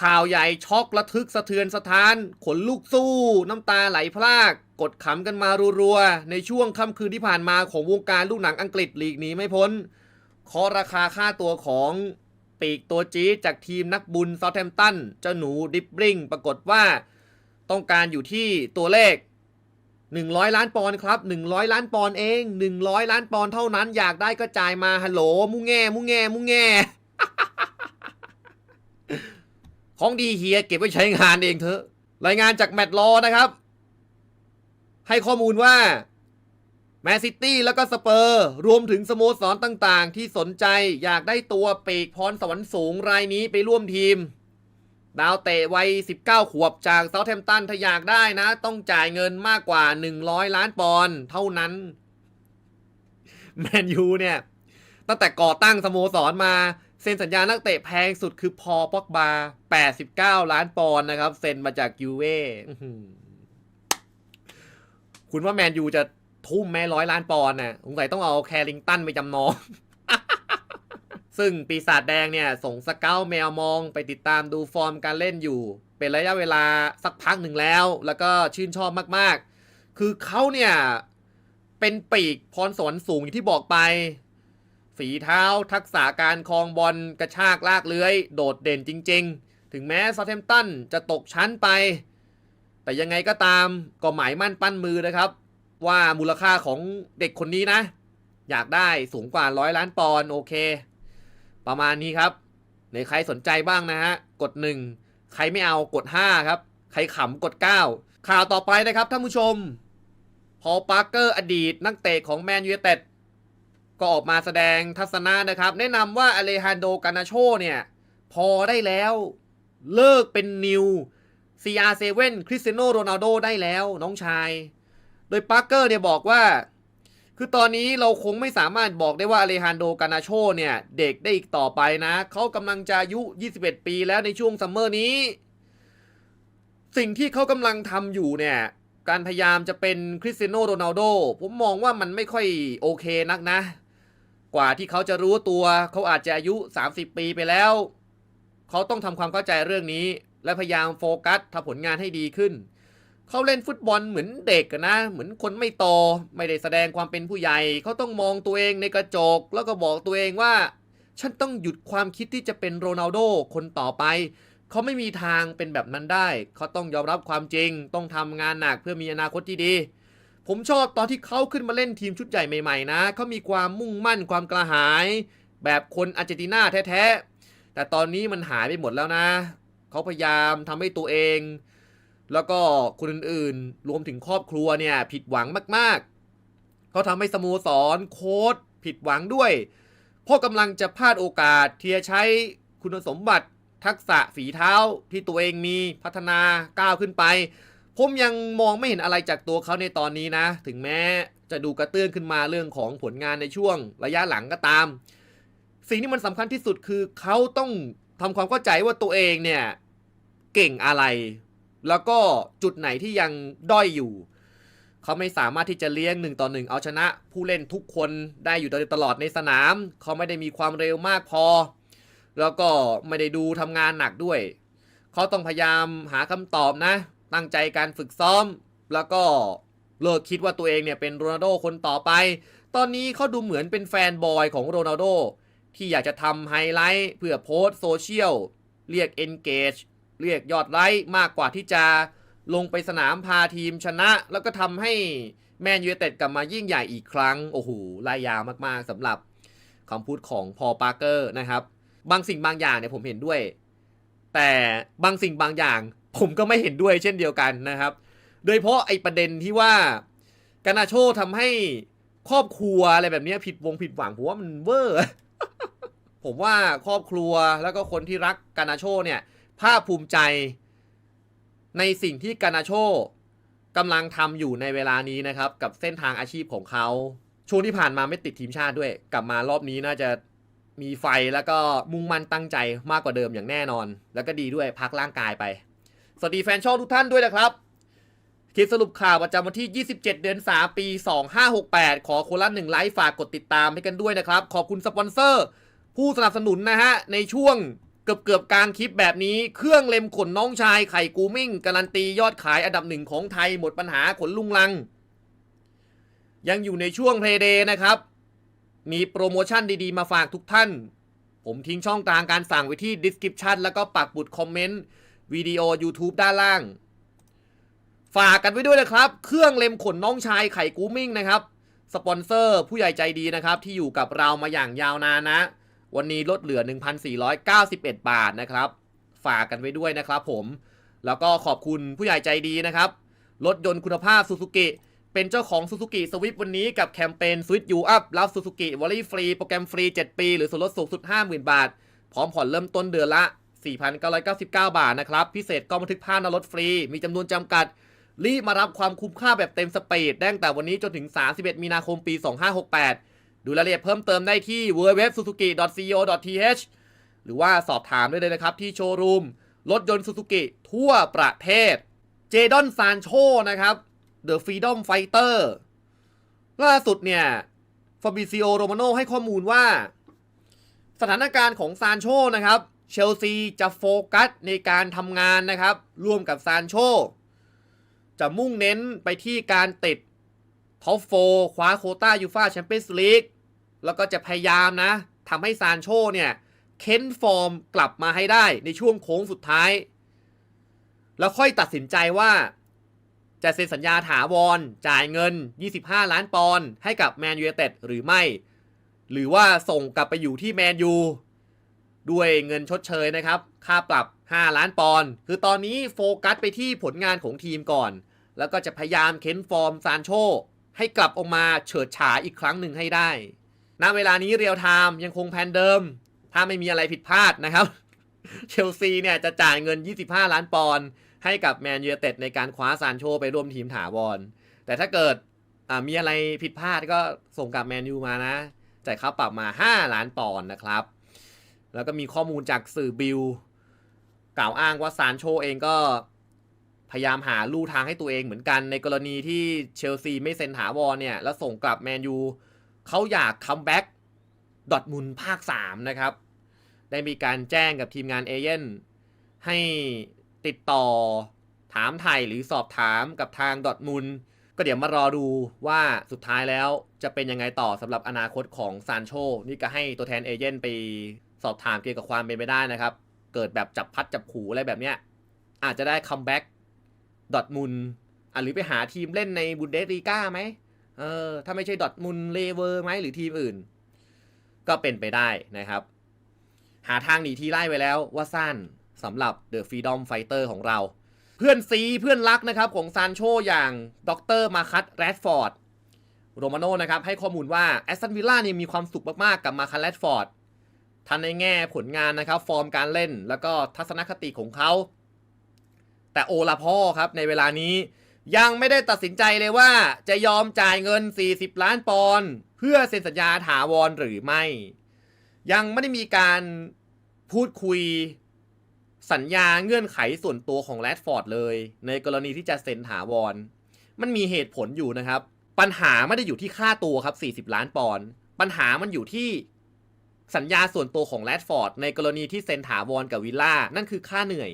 ข่าวใหญ่ช็อกระทึกสะเทือนสถาน ขนลุกสู้ น้ำตาไหลพราก กดขำกันมารัวๆ ในช่วงค่ำคืนที่ผ่านมาของวงการลูกหนังอังกฤษหลีกหนีไม่พ้นเคาะราคาค่าตัวของปีกตัวจี๊จากทีมนักบุญซาแ h มตัน เจ้าหนูดิบริงปรากฏว่า ต้องการอยู่ที่ตัวเลข 100 ล้านปอนด์ครับ 100 ล้านปอนด์เอง 100 ล้านปอนด์เท่านั้นอยากได้ก็จ่ายมาฮัลโหลมุงแง่มุงแง่มุงแง่ ของดีเฮียเก็บไว้ใช้งานเองเถอะ รายงานจากแมตต์ลอนะครับ ให้ข้อมูลว่าแมนซิตี้แล้วก็สเปอร์ รวมถึงสโมสรต่างๆ ที่สนใจอยากได้ตัวปีกพรสวรรค์สูงรายนี้ไปร่วมทีม ดาวเตะวัย 19 ขวบจากเซาท์แฮมป์ตันถ้าอยากได้นะ ต้องจ่ายเงินมากกว่า 100 ล้านปอนด์เท่านั้น แมนยูเนี่ย ตั้งแต่ก่อตั้งสโมสรมา ซ็นสัญญานักเตะแพงสุดคือพอป็อกบา 89 ล้านปอนด์นะครับ เซ็นมาจากยูเว่คุณว่าแมนยูจะทุ่มแม้ร้อยล้านปอนด์น่ะสงสัยต้องเอาแคริงตันไปจำนอง ซึ่งปีศาจแดงเนี่ย ส่งสเกลแมวมองไปติดตามดูฟอร์มการเล่นอยู่ เป็นระยะเวลาสักพักหนึ่งแล้ว แล้วก็ชื่นชอบมาก ๆ คือเขาเนี่ย เป็นปีกพรสวรรค์สูงอย่างที่บอกไป ฝีเท้าทักษะการคลองบอลกระชากลากเลื้อย โดดเด่นจริง ๆ ถึงแม้ซาเทมตันจะตกชั้นไป แต่ยังไงก็ตามก็หมายมั่นปั้นมือนะครับ ว่ามูลค่าของเด็กคนนี้นะ อยากได้สูงกว่าร้อยล้านปอนด์โอเค ประมาณนี้ครับในใครสนใจบ้างนะฮะ กด 1 ใครไม่เอากด 5 ครับ ใครขำกด 9 ข่าวต่อไปนะครับท่านผู้ชม พอปาร์เกอร์อดีตนักเตะของแมนยูเต็ด ก็ออกมาแสดงทัศนะนะครับ แนะนำว่าอเลฮันโดกานาโชเนี่ย พอได้แล้วเลิกเป็นนิว CR7 คริสเตียโนโรนัลโดได้แล้วน้องชาย โดยปาร์เกอร์เนี่ยบอกว่า คือตอนนี้เราคงไม่สามารถบอกได้ว่าอเลฮันโดกานาโชเนี่ย เด็กได้อีกต่อไปนะ เขากำลังจะอายุ 21 ปีแล้วในช่วงซัมเมอร์นี้ สิ่งที่เขากำลังทำอยู่เนี่ยการพยายามจะเป็นคริสเตียโนโรนัลโดผมมองว่ามันไม่ค่อยโอเคนักนะ กว่าที่เขาจะรู้ตัว เขาอาจจะอายุ 30 ปีไปแล้ว เขาต้องทำความเข้าใจเรื่องนี้ และพยายามโฟกัสทำผลงานให้ดีขึ้น เขาเล่นฟุตบอลเหมือนเด็กนะ เหมือนคนไม่โต ไม่ได้แสดงความเป็นผู้ใหญ่ เขาต้องมองตัวเองในกระจก แล้วก็บอกตัวเองว่า ฉันต้องหยุดความคิดที่จะเป็นโรนัลโดคนต่อไป เขาไม่มีทางเป็นแบบนั้นได้ เขาต้องยอมรับความจริง ต้องทำงานหนักเพื่อมีอนาคตที่ดี ผมชอบตอนที่เขาขึ้นมาเล่นทีมชุดใหญ่ใหม่ๆนะเขามีความมุ่งมั่นความกระหาย แบบคนอาร์เจนตินาแท้ๆ แต่ตอนนี้มันหายไปหมดแล้วนะ เขาพยายามทำให้ตัวเอง แล้วก็คนอื่นๆ รวมถึงครอบครัวเนี่ยผิดหวังมากๆ เขาทำให้สโมสรโค้ชผิดหวังด้วย เพราะกำลังจะพลาดโอกาสที่จะใช้คุณสมบัติทักษะฝีเท้าที่ตัวเองมีพัฒนาก้าวขึ้นไป ผมยังมองไม่เห็นอะไรจากตัวเขาในตอนนี้นะ ถึงแม้จะดูกระเตื้องขึ้นมาเรื่องของผลงานในช่วงระยะหลังก็ตาม สิ่งที่มันสำคัญที่สุดคือเขาต้องทำความเข้าใจว่าตัวเองเนี่ยเก่งอะไร แล้วก็จุดไหนที่ยังด้อยอยู่ เขาไม่สามารถที่จะเลี้ยงหนึ่งต่อหนึ่งเอาชนะ ผู้เล่นทุกคนได้อยู่ตลอดในสนาม เขาไม่ได้มีความเร็วมากพอ แล้วก็ไม่ได้ดูทำงานหนักด้วย เขาต้องพยายามหาคำตอบนะ ตั้งใจการฝึกซ้อม แล้วก็เลิกคิดว่าตัวเองเนี่ยเป็นโรนัลโดคนต่อไป ตอนนี้เขาดูเหมือนเป็นแฟนบอยของโรนัลโดที่อยากจะทำไฮไลท์เพื่อโพสต์โซเชียลเรียก engage เรียกยอดไลค์มากกว่าที่จะลงไปสนามพาทีมชนะ แล้วก็ทำให้แมนยูเต็ดกลับมายิ่งใหญ่อีกครั้ง โอ้โหลายยาวมากๆสำหรับคำพูดของพอปาร์เกอร์นะครับ บางสิ่งบางอย่างเนี่ยผมเห็นด้วย แต่บางสิ่งบางอย่าง ผมก็ไม่เห็นด้วยเช่นเดียวกันนะครับ โดยเฉพาะไอ้ประเด็นที่ว่ากานาโชทำให้ครอบครัวอะไรแบบนี้ผิดวงผิดหวังผมว่ามันเวอร์ผมว่าครอบครัวแล้วก็คนที่รักกานาโชเนี่ยภาคภูมิใจในสิ่งที่กานาโชกำลังทำอยู่ในเวลานี้นะครับ กับเส้นทางอาชีพของเขา ช่วงที่ผ่านมาไม่ติดทีมชาติด้วย กลับมารอบนี้น่าจะมีไฟแล้วก็มุ่งมั่นตั้งใจมากกว่าเดิมอย่างแน่นอน แล้วก็ดีด้วยพักร่างกายไป สวัสดีแฟนช่องทุกท่านด้วยนะครับคลิปสรุปข่าวประจำวันที่ 27 เดือน3ปี 2568 ขอคนละหนึ่งไลค์ฝากกดติดตามให้กันด้วยนะครับ ขอบคุณสปอนเซอร์ ผู้สนับสนุนนะฮะ ในช่วงเกือบเกือบกลางคลิปแบบนี้ เครื่องเล็มขนน้องชายไข่กูมิ่ง การันตียอดขายอันดับหนึ่งของไทยหมดปัญหาขนลุงลัง ยังอยู่ในช่วงเพลย์เดย์นะครับ มีโปรโมชั่นดีๆ มาฝากทุกท่าน ผมทิ้งช่องทางการสั่งไว้ที่ description แล้วก็ปักบุดคอมเมนต์ วิดีโอ YouTube ด้านล่าง ฝากกันไว้ด้วยนะครับ เครื่องเล็มขนน้องชายไข่กูมิ่งนะครับ สปอนเซอร์ผู้ใหญ่ใจดีนะครับ ที่อยู่กับเรามาอย่างยาวนานนะ วันนี้ลดเหลือ 1,491 บาทนะครับ ฝากกันไว้ด้วยนะครับผม แล้วก็ขอบคุณผู้ใหญ่ใจดีนะครับ รถยนต์คุณภาพซูซูกิเป็นเจ้าของ Suzuki Swift วันนี้กับแคมเปญ Switch You Up รับ Suzuki w a l l y ฟรี โปรแกรมฟรี 7 ปี หรือส่วนลดสูงสุด 50,000 บาท พร้อมผ่อนเริ่มต้นเดือนละ 4,999 บาทนะครับ พิเศษก็บันทึกภาพนรถฟรี มีจำนวนจำกัด รีบมารับความคุ้มค่าแบบเต็มสปีดได้ตั้งแต่วันนี้จนถึง 31 มีนาคมปี 2568 ดูรายละเอียดเพิ่มเติมได้ที่ www.suzuki.co.th หรือว่าสอบถามได้เลยนะครับ ที่โชว์รูม รถยนต์ Suzuki ทั่วประเทศ เจดอนซานโชนะครับ The Freedom Fighter ล่าสุดเนี่ยฟาบิซิโอโรมาโนให้ข้อมูลว่า สถานการณ์ของซานโชนะครับ เชลซีจะโฟกัสในการทำงานนะครับ ร่วมกับซานโช จะมุ่งเน้นไปที่การติดท็อปโฟคว้าโคต้ายูฟาแชมเปี้ยนส์ลีกแล้วก็จะพยายามนะทำให้ซานโชเนี่ยเค้นฟอร์มกลับมาให้ได้ในช่วงโค้งสุดท้าย แล้วค่อยตัดสินใจว่า จะเซ็นสัญญาถาวร จ่ายเงิน 25 ล้านปอนด์ให้กับแมนยูเต็ดหรือไม่ หรือว่าส่งกลับไปอยู่ที่แมนยู ด้วยเงินชดเชยนะครับ ค่าปรับ 5 ล้านปอนด์คือตอนนี้โฟกัสไปที่ผลงานของทีมก่อน แล้วก็จะพยายามเค้นฟอร์มซานโช ให้กลับออกมาเฉิดฉายอีกครั้งหนึ่งให้ได้ ณ เวลานี้เรียลไทม์ยังคงแผนเดิม ถ้าไม่มีอะไรผิดพลาดนะครับ เชลซีเนี่ยจะจ่ายเงิน 25 ล้านปอนด์ให้กับแมนยูเต็ดในการคว้าซานโช ไปร่วมทีมถาวร แต่ถ้าเกิดมีอะไรผิดพลาดก็ส่งกับแมนยูมานะจ่ายค่าปรับมา 5 ล้านปอนด์นะครับ แล้วก็มีข้อมูลจากสื่อบิลกล่าวอ้างว่าซานโชเองก็พยายามหาลู่ทางให้ตัวเองเหมือนกันในกรณีที่เชลซีไม่เซ็นถาวรเนี่ย แล้วส่งกลับแมนยูเขาอยากคัมแบ็กดอทมุนภาค 3 นะครับ ได้มีการแจ้งกับทีมงานเอเย่นให้ติดต่อถามไทยหรือสอบถามกับทางดอทมุนก็เดี๋ยวมารอดูว่าสุดท้ายแล้วจะเป็นยังไงต่อสำหรับอนาคตของซานโชนี่ก็ให้ตัวแทนเอเย่นไป สอบถามเกี่ยวกับความเป็นไปได้นะครับ เกิดแบบจับพัดจับผูอะไรแบบเนี้ย อาจจะได้คัมแบ็กดอทมุนอะหรือไปหาทีมเล่นในบุนเดสลีกาไหมเออถ้าไม่ใช่ดอทมุนเลเวอร์ไหมหรือทีมอื่น ก็เป็นไปได้นะครับ หาทางหนีทีไล่ไว้แล้วว่าสั้นสำหรับ The Freedom Fighter ของเรา เพื่อนซีเพื่อนรักนะครับของซานโชอย่างดรมาคัตแรดฟอร์ดโรมาโนนะครับให้ข้อมูลว่าแอสตันวิลล่าเนี่ยมีความสุขมากๆกับมาคัตแรดฟอร์ด ทั้งในแง่ผลงานนะครับ ฟอร์มการเล่นแล้วก็ทัศนคติของเขา แต่โอลาพ่อครับในเวลานี้ยังไม่ได้ตัดสินใจเลยว่าจะยอมจ่ายเงิน 40 ล้านปอนด์เพื่อเซ็นสัญญาถาวรหรือไม่ ยังไม่ได้มีการพูดคุยสัญญาเงื่อนไขส่วนตัวของแรดฟอร์ดเลย ในกรณีที่จะเซ็นถาวร มันมีเหตุผลอยู่นะครับ ปัญหาไม่ได้อยู่ที่ค่าตัวครับ 40 ล้านปอนด์ปัญหามันอยู่ที่ สัญญาส่วนตัวของแรดฟอร์ดในกรณีที่เซ็นถาวรกับวิลล่านั่นคือค่าเหนื่อย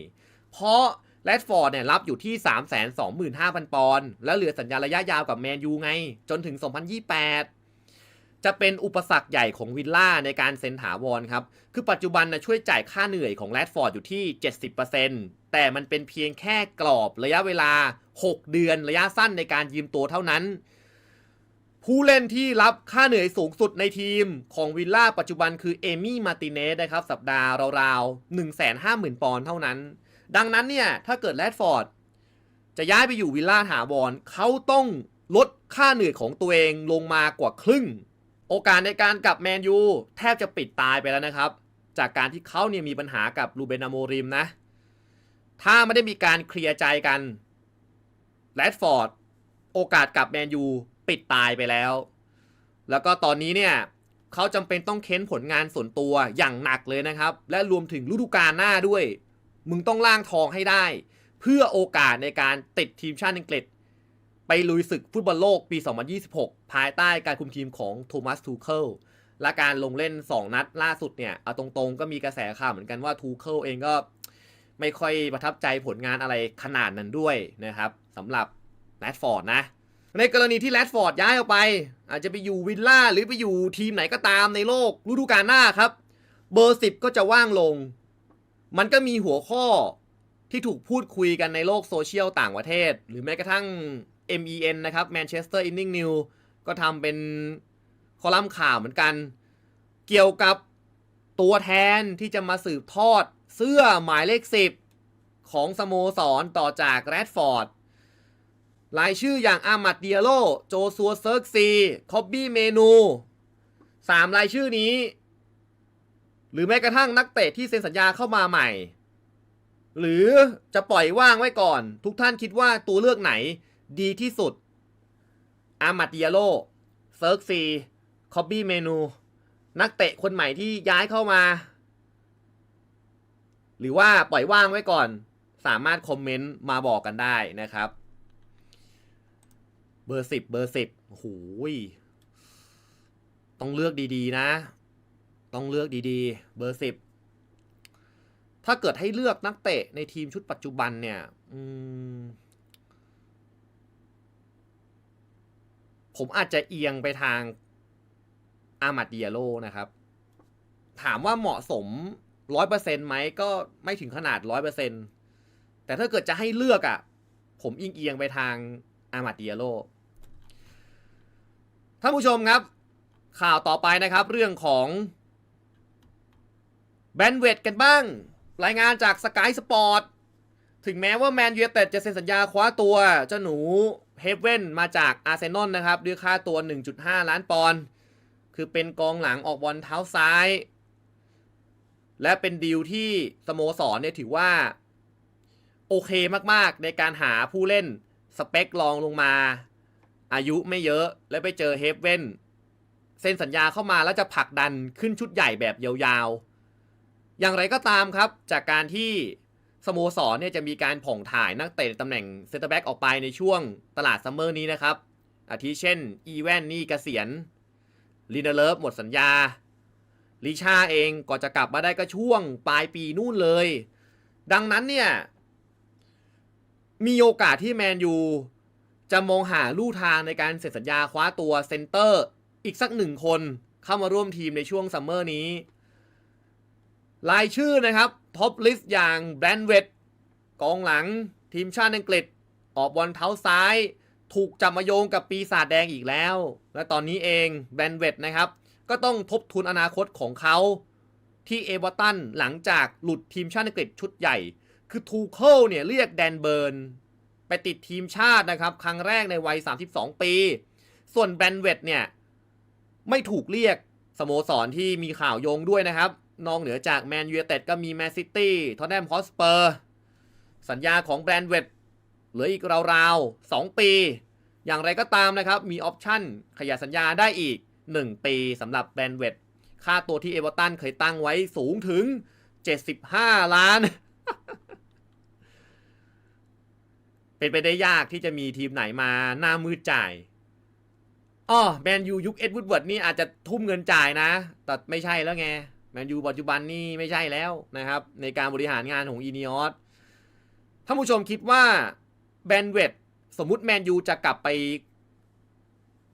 เพราะแรดฟอร์ดเนี่ยรับอยู่ที่ 325,000 ปอนด์แล้วเหลือสัญญาระยะยาวกับแมนยูไง จนถึง 2028 จะเป็นอุปสรรคใหญ่ของวิลล่าในการเซ็นถาวรครับ คือปัจจุบันนะช่วยจ่ายค่าเหนื่อยของแรดฟอร์ดอยู่ที่ 70%แต่มันเป็นเพียงแค่กรอบระยะเวลา 6 เดือนระยะสั้นในการยืมตัวเท่านั้น ผู้เล่นที่รับค่าเหนื่อยสูงสุดในทีมของวิลล่าปัจจุบันคือเอมี่มาติเนสนะครับสัปดาห์ราวๆ 150,000 ปอนด์เท่านั้น ดังนั้นเนี่ย ถ้าเกิดแรดฟอร์ดจะย้ายไปอยู่วิลล่าถาวรเขาต้องลดค่าเหนื่อยของตัวเองลงมากว่าครึ่ง โอกาสในการกลับแมนยูแทบจะปิดตายไปแล้วนะครับ จากการที่เขาเนี่ยมีปัญหากับลูเบนอาโมริมนะ ถ้าไม่ได้มีการเคลียร์ใจกันแรดฟอร์ดโอกาสกลับแมนยู ปิดตายไปแล้ว แล้วก็ตอนนี้เนี่ยเขาจำเป็นต้องเค้นผลงานส่วนตัวอย่างหนักเลยนะครับ และรวมถึงฤดูกาลหน้าด้วย มึงต้องล่างทองให้ได้ เพื่อโอกาสในการติดทีมชาติอังกฤษ ไปลุยศึกฟุตบอลโลกปี 2026 ภายใต้การคุมทีมของโทมัสทูเคิลและการลงเล่น 2 นัดล่าสุดเนี่ยเอาตรงๆ ก็มีกระแสข่าวเหมือนกันว่าทูเคิลเองก็ไม่ค่อยประทับใจผลงานอะไรขนาดนั้นด้วยนะครับสำหรับแรดฟอร์ดนะ ในกรณีที่แรดฟอร์ดย้ายออกไป อาจจะไปอยู่วิลล่าหรือไปอยู่ทีมไหนก็ตามในโลกฤดูกาลหน้าครับ เบอร์10ก็จะว่างลง มันก็มีหัวข้อที่ถูกพูดคุยกันในโลกโซเชียลต่างประเทศ หรือแม้กระทั่ง MEN นะครับ Manchester Evening News ก็ทำเป็นคอลัมน์ข่าวเหมือนกัน เกี่ยวกับตัวแทนที่จะมาสืบทอดเสื้อหมายเลข 10 ของสโมสรต่อจากแรดฟอร์ด รายชื่ออย่างอามัดเดียโล โจซัวเซิร์กซี คอบบี้เมนูสามรายชื่อนี้ หรือแม้กระทั่งนักเตะที่เซ็นสัญญาเข้ามาใหม่ หรือจะปล่อยว่างไว้ก่อน ทุกท่านคิดว่าตัวเลือกไหนดีที่สุด อามัดเดียโล เซิร์กซี คอบบี้เมนู นักเตะคนใหม่ที่ย้ายเข้ามา หรือว่าปล่อยว่างไว้ก่อน สามารถคอมเมนต์มาบอกกันได้นะครับ เบอร์สิบเบอร์สิบโอ้โหยต้องเลือกดีๆนะ ต้องเลือกดีๆ เบอร์สิบถ้าเกิดให้เลือกนักเตะในทีมชุดปัจจุบันเนี่ยอืมผมอาจจะเอียงไปทางอามัดเดียโลนะครับ ถามว่าเหมาะสมร้อยเปอร์เซ็นต์ไหมก็ไม่ถึงขนาดร้อยเปอร์เซ็นต์แต่ถ้าเกิดจะให้เลือกอะ่ะ ผมอิงเอียงไปทาง อามัดเดียโลท่านผู้ชมครับ ข่าวต่อไปนะครับเรื่องของแบนเวดกันบ้าง รายงานจากสกายสปอร์ตถึงแม้ว่าแมนยูเต็ดจะเซ็นสัญญาคว้าตัวเจ้าหนูเฮเว่นมาจากอาร์เซนอลนะครับด้วยค่าตัว 1.5 ล้านปอนด์คือเป็นกองหลังออกบอลเท้าซ้าย และเป็นดีลที่สโมสรเนี่ยถือว่า โอเคมากๆในการหาผู้เล่น สเปครองลงมา อายุไม่เยอะและไปเจอเฮฟเว่นเซ็นสัญญาเข้ามาแล้วจะผลักดันขึ้นชุดใหญ่แบบยาวๆ อย่างไรก็ตามครับ จากการที่สโมสรเนี่ยจะมีการผ่องถ่ายนักเตะตำแหน่งเซนเตอร์แบ็กออกไปในช่วงตลาดซัมเมอร์นี้นะครับ อาทิเช่น อีแวนนี่กเกษียณลินเดเลฟหมดสัญญาลิชาเองก็จะกลับมาได้ก็ช่วงปลายปีนู่นเลย ดังนั้นเนี่ย มีโอกาสที่แมนยูจะมองหาลู่ทางในการเซ็นสัญญาคว้าตัวเซนเตอร์ อีกสักหนึ่งคนเข้ามาร่วมทีมในช่วงซัมเมอร์นี้ รายชื่อนะครับ ท็อปลิสต์อย่างแบรนเวดกองหลังทีมชาติอังกฤษ ออกบอลเท้าซ้าย ถูกจับมาโยงกับปีศาจแดงอีกแล้ว และตอนนี้เองแบรนเวดนะครับ ก็ต้องทบทวนอนาคตของเขาที่เอเวอร์ตันหลังจากหลุดทีมชาติอังกฤษชุดใหญ่ คือทูเคิลเนี่ยเรียกแดนเบิร์น ไปติดทีมชาตินะครับ ครั้งแรกในวัย 32 ปี ส่วนแบรนเวดเนี่ย ไม่ถูกเรียกสโมสรที่มีข่าวโยงด้วยนะครับ นอกเหนือจากแมนยูเต็ดก็มีแมนซิตี้ทอตแนมฮอสเปอร์ สัญญาของแบรนด์เวดเหลืออีกราวๆ 2 ปี อย่างไรก็ตามนะครับ มีออปชั่นขยายสัญญาได้อีก 1 ปีสำหรับแบรนด์เวดค่าตัวที่เอเวอร์ตันเคยตั้งไว้สูงถึง 75 ล้าน เป็นไปได้ยากที่จะมีทีมไหนมาหน้ามืดจ่ายอ๋อแมนยูยุคเอ็ดวูดเวิร์ดนี่อาจจะทุ่มเงินจ่ายนะ แต่ไม่ใช่แล้วไงแมนยูปัจจุบันนี่ไม่ใช่แล้วนะครับ ในการบริหารงานของอีนิออสท่านผู้ชมคิดว่าแบนเวดสมมุติแมนยูจะกลับไป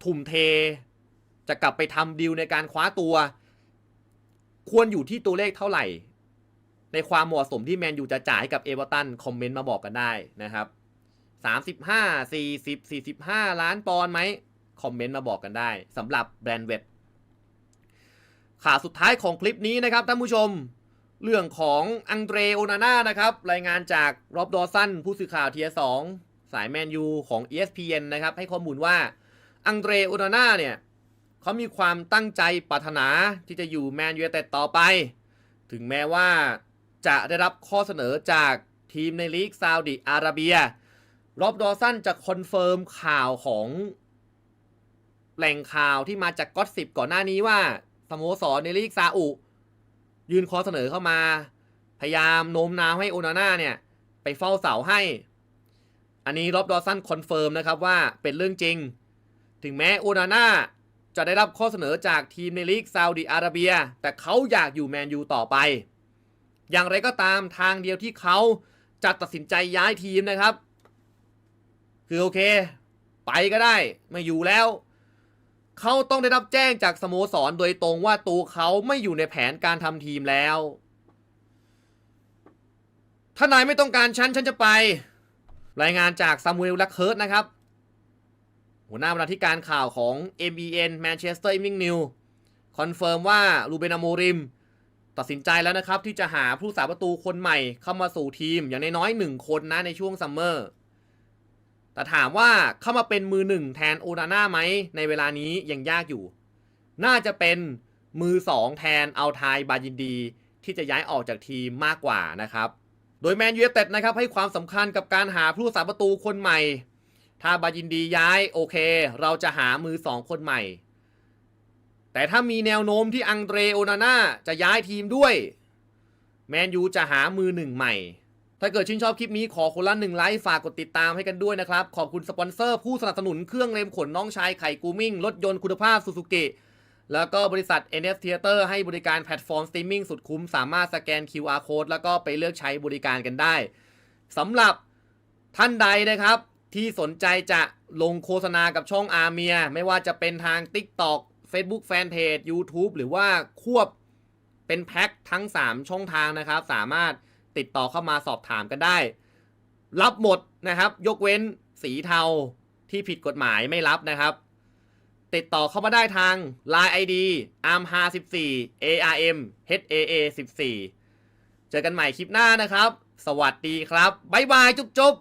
ทุ่มเท จะกลับไปทำดีลในการคว้าตัว ควรอยู่ที่ตัวเลขเท่าไหร่ ในความเหมาะสมที่แมนยูจะจ่ายกับเอเวอร์ตันคอมเมนต์มาบอกกันได้นะครับ 35 40 45ล้านปอนด์ไหมคอมเมนต์มาบอกกันได้สำหรับแบรนด์เวดข่าวสุดท้ายของคลิปนี้นะครับท่านผู้ชม เรื่องของอังเดรโอนาน่านะครับ รายงานจากรอบดอสันผู้สื่อข่าวเทียสองสายแมนยูของ ESPN นะครับ ให้ข้อมูลว่าอังเดรโอนาน่าเนี่ยเขามีความตั้งใจปรารถนาที่จะอยู่แมนยูเต็ดต่อไป ถึงแม้ว่าจะได้รับข้อเสนอจากทีมในลีกซาอุดิอาระเบีย รอบดอสันจะคอนเฟิร์มข่าวของแหล่งข่าวที่มาจากก็อตสิบก่อนหน้านี้ว่าสโมสรในลีกซาอุ ยื่นข้อเสนอเข้ามา พยายามโน้มน้าวให้โอนาน่าเนี่ย ไปเฝ้าเสาให้ อันนี้รอบดอสันคอนเฟิร์มนะครับว่าเป็นเรื่องจริง ถึงแม้โอนาน่าจะได้รับข้อเสนอจากทีมในลีกซาอุดิอาระเบีย แต่เขาอยากอยู่แมนยูต่อไป อย่างไรก็ตามทางเดียวที่เขาจะตัดสินใจย้ายทีมนะครับ คือโอเค ไปก็ได้ไม่อยู่แล้ว เขาต้องได้รับแจ้งจากสโมสรโดยตรงว่าตัวเขาไม่อยู่ในแผนการทำทีมแล้ว ถ้านายไม่ต้องการฉันฉันจะไป รายงานจากซามูเอลลักเคิร์ตนะครับ หัวหน้าบรรณาธิการข่าวของ MEN Manchester Evening News คอนเฟิร์มว่าลูเบนาโมริม ตัดสินใจแล้วนะครับ ที่จะหาผู้สาประตูคนใหม่เข้ามาสู่ทีมอย่างน้อยๆหนึ่งคนนะในช่วงซัมเมอร์ แต่ถามว่าเข้ามาเป็นมือหนึ่งแทนโอนาน่าไหมในเวลานี้ยังยากอยู่ น่าจะเป็นมือสองแทนเอาทายบายินดี ที่จะย้ายออกจากทีมมากกว่านะครับ โดยแมนยูเต็ดนะครับให้ความสำคัญกับการหาผู้รักษาประตูคนใหม่ ถ้าบายินดีย้ายโอเค เราจะหามือสองคนใหม่ แต่ถ้ามีแนวโน้มที่อังเดรโอนาน่าจะย้ายทีมด้วย แมนยูจะหามือหนึ่งใหม่ ถ้าเกิดชื่นชอบคลิปนี้ขอคนละหนึ่งไลค์ฝากกดติดตามให้กันด้วยนะครับ ขอบคุณสปอนเซอร์ผู้สนับสนุนเครื่องเล็มขนน้องชายไข่กูมิ่งรถยนต์คุณภาพซูซูกิแล้วก็บริษัท NF Theater ให้บริการแพลตฟอร์มสตรีมมิ่งสุดคุ้ม สามารถสแกน QR Code แล้วก็ไปเลือกใช้บริการกันได้สำหรับท่านใดนะครับ ที่สนใจจะลงโฆษณากับช่องอาเมีย ไม่ว่าจะเป็นทาง TikTok Facebook Fanpage YouTube หรือว่าควบเป็นแพ็คทั้ง 3 ช่องทางนะครับ สามารถ ติดต่อเข้ามาสอบถามกันได้ รับหมดนะครับ ยกเว้นสีเทาที่ผิดกฎหมายไม่รับนะครับ ติดต่อเข้ามาได้ทาง Line ID arm54 arm haa 14เจอกันใหม่คลิปหน้านะครับ สวัสดีครับ บ๊ายบาย จุ๊บจุ๊บ